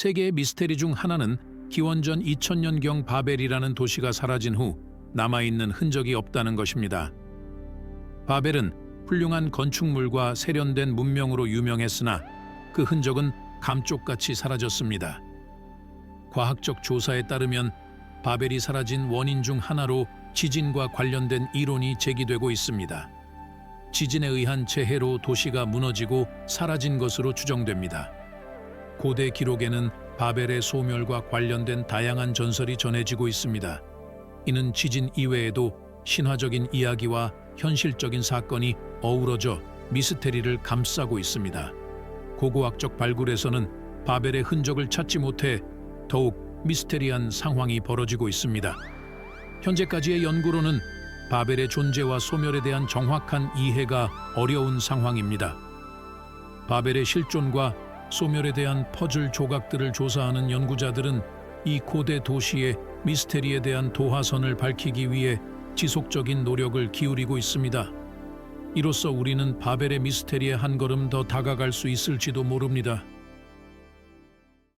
세계의 미스테리 중 하나는 기원전 2000년경 바벨이라는 도시가 사라진 후 남아있는 흔적이 없다는 것입니다. 바벨은 훌륭한 건축물과 세련된 문명으로 유명했으나 그 흔적은 감쪽같이 사라졌습니다. 과학적 조사에 따르면 바벨이 사라진 원인 중 하나로 지진과 관련된 이론이 제기되고 있습니다. 지진에 의한 재해로 도시가 무너지고 사라진 것으로 추정됩니다. 고대 기록에는 바벨의 소멸과 관련된 다양한 전설이 전해지고 있습니다. 이는 지진 이외에도 신화적인 이야기와 현실적인 사건이 어우러져 미스테리를 감싸고 있습니다. 고고학적 발굴에서는 바벨의 흔적을 찾지 못해 더욱 미스테리한 상황이 벌어지고 있습니다. 현재까지의 연구로는 바벨의 존재와 소멸에 대한 정확한 이해가 어려운 상황입니다. 바벨의 실존과 소멸에 대한 퍼즐 조각들을 조사하는 연구자들은 이 고대 도시의 미스테리에 대한 도화선을 밝히기 위해 지속적인 노력을 기울이고 있습니다. 이로써 우리는 바벨의 미스테리에 한 걸음 더 다가갈 수 있을지도 모릅니다.